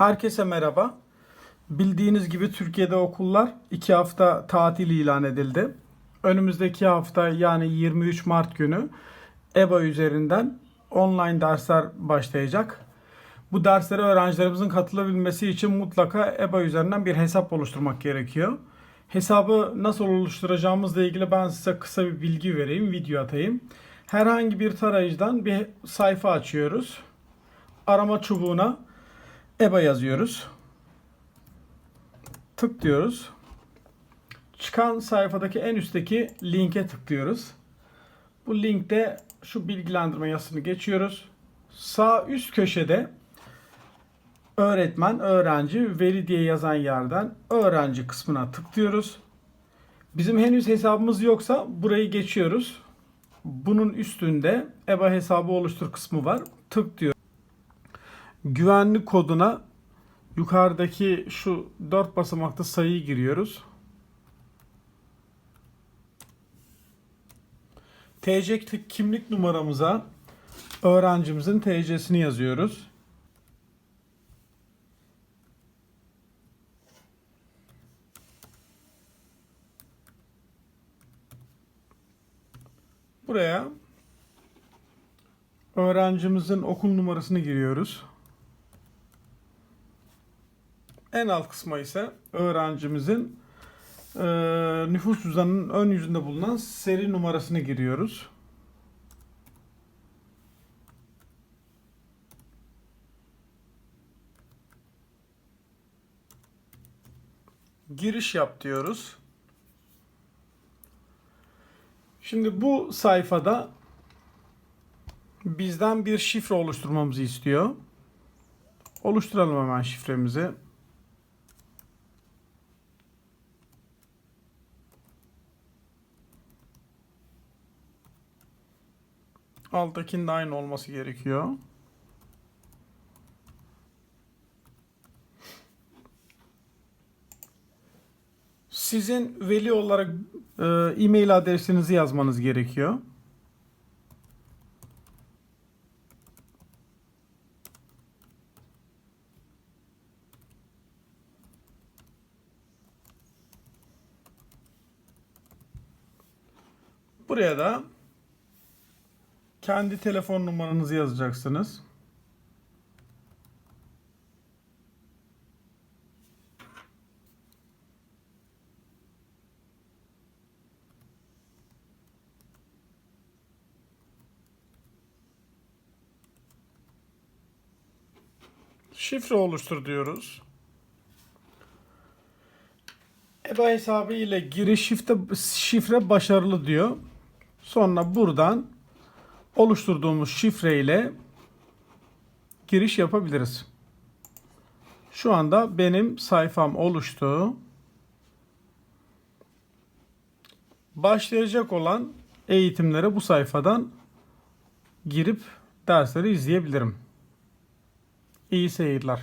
Herkese merhaba. Bildiğiniz gibi Türkiye'de okullar 2 hafta tatil ilan edildi. Önümüzdeki hafta yani 23 Mart günü EBA üzerinden online dersler başlayacak. Bu derslere öğrencilerimizin katılabilmesi için mutlaka EBA üzerinden bir hesap oluşturmak gerekiyor. Hesabı nasıl oluşturacağımızla ilgili ben size kısa bir bilgi vereyim, video atayım. Herhangi bir tarayıcıdan bir sayfa açıyoruz. Arama çubuğuna EBA yazıyoruz. Tık diyoruz. Çıkan sayfadaki en üstteki linke tıklıyoruz. Bu linkte şu bilgilendirme yazısını geçiyoruz. Sağ üst köşede öğretmen, öğrenci, veli diye yazan yerden öğrenci kısmına tıklıyoruz. Bizim henüz hesabımız yoksa burayı geçiyoruz. Bunun üstünde EBA hesabı oluştur kısmı var. Tık diyor. Güvenlik koduna yukarıdaki şu 4 basamaklı sayıyı giriyoruz. TC kimlik numaramıza öğrencimizin TC'sini yazıyoruz. Buraya öğrencimizin okul numarasını giriyoruz. En alt kısma ise öğrencimizin e, nüfus cüzdanının ön yüzünde bulunan seri numarasını giriyoruz. Giriş yap diyoruz. Şimdi bu sayfada bizden bir şifre oluşturmamızı istiyor. Oluşturalım hemen şifremizi. Alttakinin de aynı olması gerekiyor. Sizin veli olarak e, e-mail adresinizi yazmanız gerekiyor. Buraya da kendi telefon numaranızı yazacaksınız. Şifre oluştur diyoruz. EBA hesabı ile giriş şifre, şifre başarılı diyor. Sonra buradan oluşturduğumuz şifre ile giriş yapabiliriz. Şu anda benim sayfam oluştu. Başlayacak olan eğitimlere bu sayfadan girip dersleri izleyebilirim. İyi seyirler.